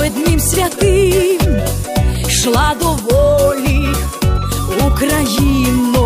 праведним святим, йшла до волі Україно,